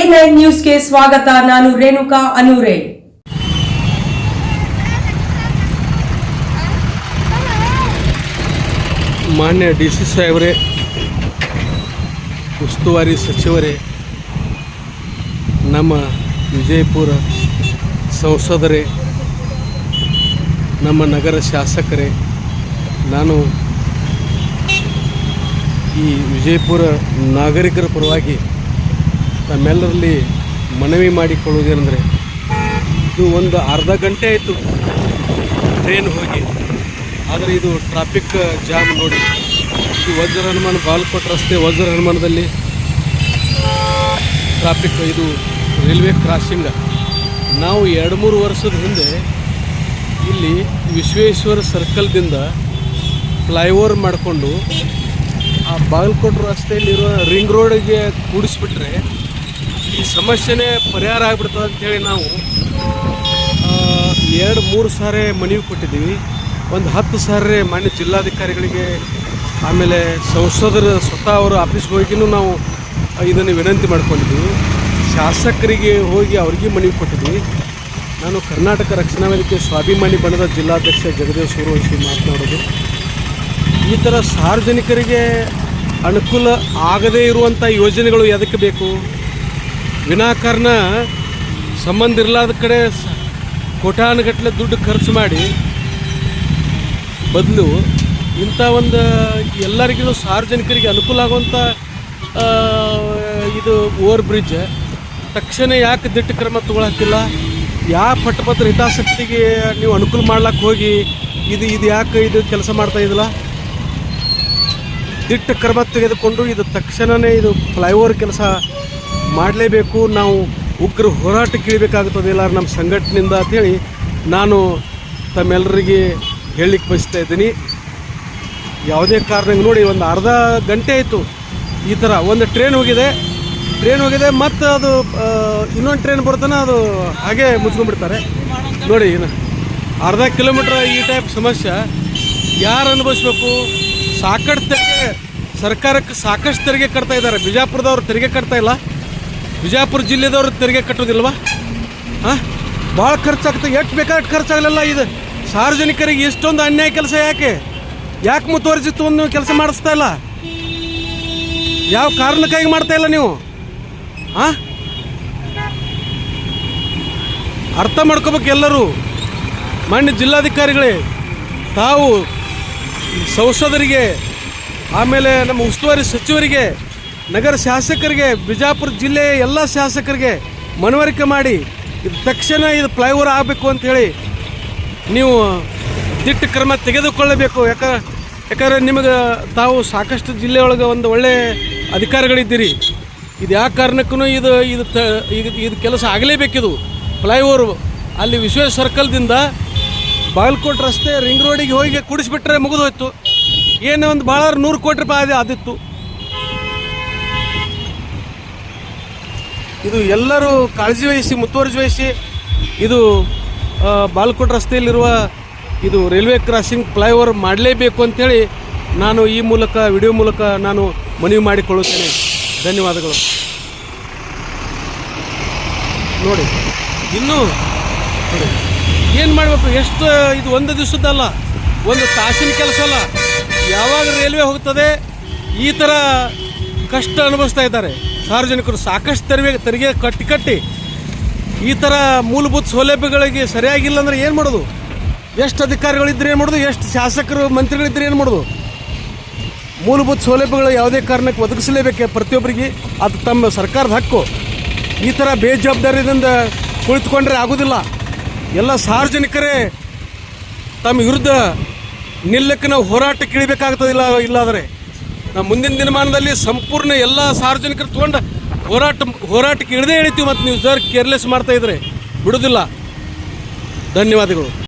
A nine ನ್ಯೂಸ್ಗೆ ಸ್ವಾಗತ, ನಾನು ರೇಣುಕಾ ಅನೂರೆ. ಮಾನ್ಯ ಡಿ ಸಿ ಸಾಹೇಬರೇ, ಉಸ್ತುವಾರಿ ಸಚಿವರೇ, ನಮ್ಮ ವಿಜಯಪುರ ಸಂಸದರೇ, ನಮ್ಮ ನಗರ ಶಾಸಕರೇ, ನಾನು ಈ ವಿಜಯಪುರ ನಾಗರಿಕರ ಪರವಾಗಿ ತಮ್ಮೆಲ್ಲರಲ್ಲಿ ಮನವಿ ಮಾಡಿಕೊಳ್ಳುವುದೇನೆಂದರೆ ಇದು ಒಂದು ಅರ್ಧ ಗಂಟೆ ಆಯಿತು ಟ್ರೈನ್ ಹೋಗಿ. ಆದರೆ ಇದು ಟ್ರಾಫಿಕ್ ಜಾಮ್ ನೋಡಿ. ಇದು ವಜ್ರ ಹನುಮಾನ್ ಬಾಲ್ಕೋಟ್ ರಸ್ತೆ ವಜ್ರ ಹನುಮಾನದಲ್ಲಿ ಟ್ರಾಫಿಕ್ ಇದು ರೈಲ್ವೆ ಕ್ರಾಸಿಂಗ ನಾವು ಎರಡು ಮೂರು ವರ್ಷದ ಹಿಂದೆ ಇಲ್ಲಿ ವಿಶ್ವೇಶ್ವರ ಸರ್ಕಲ್ದಿಂದ ಫ್ಲೈಓವರ್ ಮಾಡಿಕೊಂಡು ಆ ಬಾಗಲಕೋಟೆ ರಸ್ತೆಯಲ್ಲಿರೋ ರಿಂಗ್ ರೋಡಿಗೆ ಕೂಡಿಸ್ಬಿಟ್ರೆ ಈ ಸಮಸ್ಯೆನೇ ಪರಿಹಾರ ಆಗ್ಬಿಡ್ತದೆ ಅಂತೇಳಿ ನಾವು ಎರಡು, ಮೂರು ಸಾರಿ ಮನವಿ ಕೊಟ್ಟಿದ್ದೀವಿ. ಒಂದು ಹತ್ತು ಸಾರಿ ಮಾನ್ಯ ಜಿಲ್ಲಾಧಿಕಾರಿಗಳಿಗೆ, ಆಮೇಲೆ ಸಂಸದರ ಸ್ವತಃ ಅವರು ಆಫೀಸ್ಗೆ ಹೋಗಿನೂ ನಾವು ಇದನ್ನು ವಿನಂತಿ ಮಾಡ್ಕೊಂಡಿದ್ದೀವಿ. ಶಾಸಕರಿಗೆ ಹೋಗಿ ಅವ್ರಿಗೆ ಮನವಿ ಕೊಟ್ಟಿದ್ದೀವಿ. ನಾನು ಕರ್ನಾಟಕ ರಕ್ಷಣಾ ವೇದಿಕೆ ಸ್ವಾಭಿಮಾನಿ ಬಣದ ಜಿಲ್ಲಾಧ್ಯಕ್ಷ ಜಗದೇವ್ ಸೂರ್ಯವಂಶಿ ಮಾತನಾಡೋದು. ಈ ಥರ ಸಾರ್ವಜನಿಕರಿಗೆ ಅನುಕೂಲ ಆಗದೇ ಇರುವಂಥ ಯೋಜನೆಗಳು ಎದಕ್ಕೆ ಬೇಕು? ವಿನಾಕಾರಣ ಸಂಬಂಧ ಇರಲಾದ ಕಡೆ ಕೋಟಾನುಗಟ್ಟಲೆ ದುಡ್ಡು ಖರ್ಚು ಮಾಡಿ ಬದಲು ಇಂಥ ಒಂದು ಎಲ್ಲರಿಗೂ ಸಾರ್ವಜನಿಕರಿಗೆ ಅನುಕೂಲ ಆಗುವಂಥ ಇದು ಓವರ್ ಬ್ರಿಡ್ಜ್, ತಕ್ಷಣ ಯಾಕೆ ದಿಟ್ಟ ಕ್ರಮ ತೊಗೊಳಕ್ಕಿಲ್ಲ ಯಾವ ಪಟ್ಟಪತ್ರ ಹಿತಾಸಕ್ತಿಗೆ ನೀವು ಅನುಕೂಲ ಮಾಡ್ಲಕ್ಕೆ ಹೋಗಿ ಇದು ಇದು ಯಾಕೆ ಇದು ಕೆಲಸ ಮಾಡ್ತಾ ಇದಲ್ಲ? ದಿಟ್ಟ ಕ್ರಮ ತೆಗೆದುಕೊಂಡು ಇದು ತಕ್ಷಣವೇ ಇದು ಫ್ಲೈಓವರ್ ಕೆಲಸ ಮಾಡಲೇಬೇಕು, ನಾವು ಉಗ್ರ ಹೋರಾಟಕ್ಕೆ ಇಳಿಬೇಕಾಗುತ್ತದೆ ಎಲ್ಲರ ನಮ್ಮ ಸಂಘಟನೆಯಿಂದ ಅಂಥೇಳಿ ನಾನು ತಮ್ಮೆಲ್ಲರಿಗೆ ಹೇಳಲಿಕ್ಕೆ ಬಯಸ್ತಾ ಇದ್ದೀನಿ. ಯಾವುದೇ ಕಾರಣಕ್ಕೆ ನೋಡಿ, ಒಂದು ಅರ್ಧ ಗಂಟೆ ಆಯಿತು. ಈ ಥರ ಒಂದು ಟ್ರೈನ್ ಹೋಗಿದೆ. ಟ್ರೈನ್ ಹೋಗಿದೆ ಮತ್ತು ಅದು ಇನ್ನೊಂದು ಟ್ರೈನ್ ಬರ್ತಾನೆ ಅದು ಹಾಗೆ ಮುಚ್ಕೊಂಡ್ಬಿಡ್ತಾರೆ. ನೋಡಿ ಏನು ಅರ್ಧ ಕಿಲೋಮೀಟ್ರ್ ಈ ಟೈಪ್ ಸಮಸ್ಯೆ. ಯಾರು ಅನುಭವಿಸ್ಬೇಕು? ಸಾಕಷ್ಟು ತೆರಿಗೆ, ಸರ್ಕಾರಕ್ಕೆ ಸಾಕಷ್ಟು ತೆರಿಗೆ ಕಟ್ತಾ ಇದ್ದಾರೆ. ಬಿಜಾಪುರದವ್ರು ತೆರಿಗೆ ಕಟ್ತಾ ಇಲ್ಲ. ಬಿಜಾಪುರ ಜಿಲ್ಲೆದವ್ರು ತೆರಿಗೆ ಕಟ್ಟೋದಿಲ್ವಾ? ಹಾಂ? ಭಾಳ ಖರ್ಚಾಗ್ತದೆ. ಎಷ್ಟು ಬೇಕಾದ ಖರ್ಚಾಗಲಿಲ್ಲ ಇದು. ಸಾರ್ವಜನಿಕರಿಗೆ ಎಷ್ಟೊಂದು ಅನ್ಯಾಯ ಕೆಲಸ ಯಾಕೆ? ಯಾಕೆ ಮುತುವರ್ಜಿತ್ತು ಒಂದು ಕೆಲಸ ಮಾಡಿಸ್ತಾ ಇಲ್ಲ? ಯಾವ ಕಾರಣಕ್ಕಾಗಿ ಮಾಡ್ತಾ ಇಲ್ಲ ನೀವು? ಹಾಂ? ಅರ್ಥ ಮಾಡ್ಕೋಬೇಕು ಎಲ್ಲರೂ. ಮಾನ್ಯ ಜಿಲ್ಲಾಧಿಕಾರಿಗಳೇ, ತಾವು ಸಂಸದರಿಗೆ, ಆಮೇಲೆ ನಮ್ಮ ಉಸ್ತುವಾರಿ ಸಚಿವರಿಗೆ ನಗರ ಶಾಸಕರಿಗೆ, ಬಿಜಾಪುರ ಜಿಲ್ಲೆಯ ಎಲ್ಲ ಶಾಸಕರಿಗೆ ಮನವರಿಕೆ ಮಾಡಿ, ಇದು ತಕ್ಷಣ ಇದು ಫ್ಲೈಓವರ್ ಆಗಬೇಕು ಅಂಥೇಳಿ ನೀವು ದಿಟ್ಟ ಕ್ರಮ ತೆಗೆದುಕೊಳ್ಳಬೇಕು. ಯಾಕ, ಯಾಕಂದ್ರೆ ನಿಮಗೆ ತಾವು ಸಾಕಷ್ಟು ಜಿಲ್ಲೆಯೊಳಗೆ ಒಂದು ಒಳ್ಳೆಯ ಅಧಿಕಾರಿಗಳಿದ್ದೀರಿ. ಇದು ಯಾವ ಕಾರಣಕ್ಕೂ ಇದು ಇದು ತ, ಇದು ಇದು ಕೆಲಸ ಆಗಲೇಬೇಕಿದು ಫ್ಲೈಓವರ್ ಅಲ್ಲಿ ವಿಶ್ವೇಶ್ ಸರ್ಕಲ್ದಿಂದ ಬಾಗಲಕೋಟೆ ರಸ್ತೆ ರಿಂಗ್ ರೋಡಿಗೆ ಹೋಗಿ ಕೂಡಿಸ್ಬಿಟ್ರೆ ಮುಗಿದೋಯ್ತು. ಏನೋ ಒಂದು ಭಾಳ ನೂರು ಕೋಟಿ ರೂಪಾಯಿ ಆದಿತ್ತು. ಇದು ಎಲ್ಲರೂ ಕಾಳಜಿ ವಹಿಸಿ, ಮುತುವರ್ಜಿ ವಹಿಸಿ, ಇದು ಬಾಲ್ಕೋಟ್ ರಸ್ತೆಯಲ್ಲಿರುವ ಇದು ರೈಲ್ವೆ ಕ್ರಾಸಿಂಗ್ ಫ್ಲೈಓವರ್ ಮಾಡಲೇಬೇಕು ಅಂತೇಳಿ ನಾನು ಈ ಮೂಲಕ, ವಿಡಿಯೋ ಮೂಲಕ ನಾನು ಮನವಿ ಮಾಡಿಕೊಳ್ಳುತ್ತೇನೆ. ಧನ್ಯವಾದಗಳು. ನೋಡಿ, ಇನ್ನೂ ಏನು ಮಾಡಬೇಕು? ಎಷ್ಟು, ಇದು ಒಂದು ದಿವಸದ್ದಲ್ಲ, ಒಂದು ತಾಸಿನ ಕೆಲಸ ಅಲ್ಲ. ಯಾವಾಗ ರೈಲ್ವೆ ಹೋಗ್ತದೆ, ಈ ಥರ ಕಷ್ಟ ಅನುಭವಿಸ್ತಾ ಇದ್ದಾರೆ. ಸಾರ್ವಜನಿಕರು ಸಾಕಷ್ಟು ತೆರಿಗೆ ತೆರಿಗೆ ಕಟ್ಟಿ ಕಟ್ಟಿ ಈ ಥರ ಮೂಲಭೂತ ಸೌಲಭ್ಯಗಳಿಗೆ ಸರಿಯಾಗಿಲ್ಲ ಅಂದ್ರೆ ಏನು ಮಾಡೋದು? ಎಷ್ಟು ಅಧಿಕಾರಿಗಳಿದ್ರೆ ಏನು ಮಾಡೋದು? ಎಷ್ಟು ಶಾಸಕರು ಮಂತ್ರಿಗಳಿದ್ದರೆ ಏನು ಮಾಡೋದು? ಮೂಲಭೂತ ಸೌಲಭ್ಯಗಳು ಯಾವುದೇ ಕಾರಣಕ್ಕೆ ಒದಗಿಸಲೇಬೇಕು ಪ್ರತಿಯೊಬ್ಬರಿಗೆ? ಅದು ತಮ್ಮ ಸರ್ಕಾರದ ಹಕ್ಕು. ಈ ಥರ ಬೇಜವಾಬ್ದಾರಿಯಿಂದ ಕುಳಿತುಕೊಂಡ್ರೆ ಆಗೋದಿಲ್ಲ. ಎಲ್ಲ ಸಾರ್ವಜನಿಕರೇ ತಮ್ಮ ವಿರುದ್ಧ ನಿಲ್ಲಕ್ಕೆ ನಾವು ಹೋರಾಟಕ್ಕೆ ಇಳಿಬೇಕಾಗ್ತದಿಲ್ಲ, ಇಲ್ಲಾದರೆ. ನಾವು ಮುಂದಿನ ದಿನಮಾನದಲ್ಲಿ ಸಂಪೂರ್ಣ ಎಲ್ಲ ಸಾರ್ವಜನಿಕರು ತೊಗೊಂಡು ಹೋರಾಟ, ಹೋರಾಟಕ್ಕೆ ಇಳದೇ ಇಳಿತೀವಿ ಮತ್ತು ನೀವು ಸರ್ ಕೇರ್ಲೆಸ್ ಮಾಡ್ತಾ ಇದ್ರೆ. ಬಿಡೋದಿಲ್ಲ ಧನ್ಯವಾದಗಳು.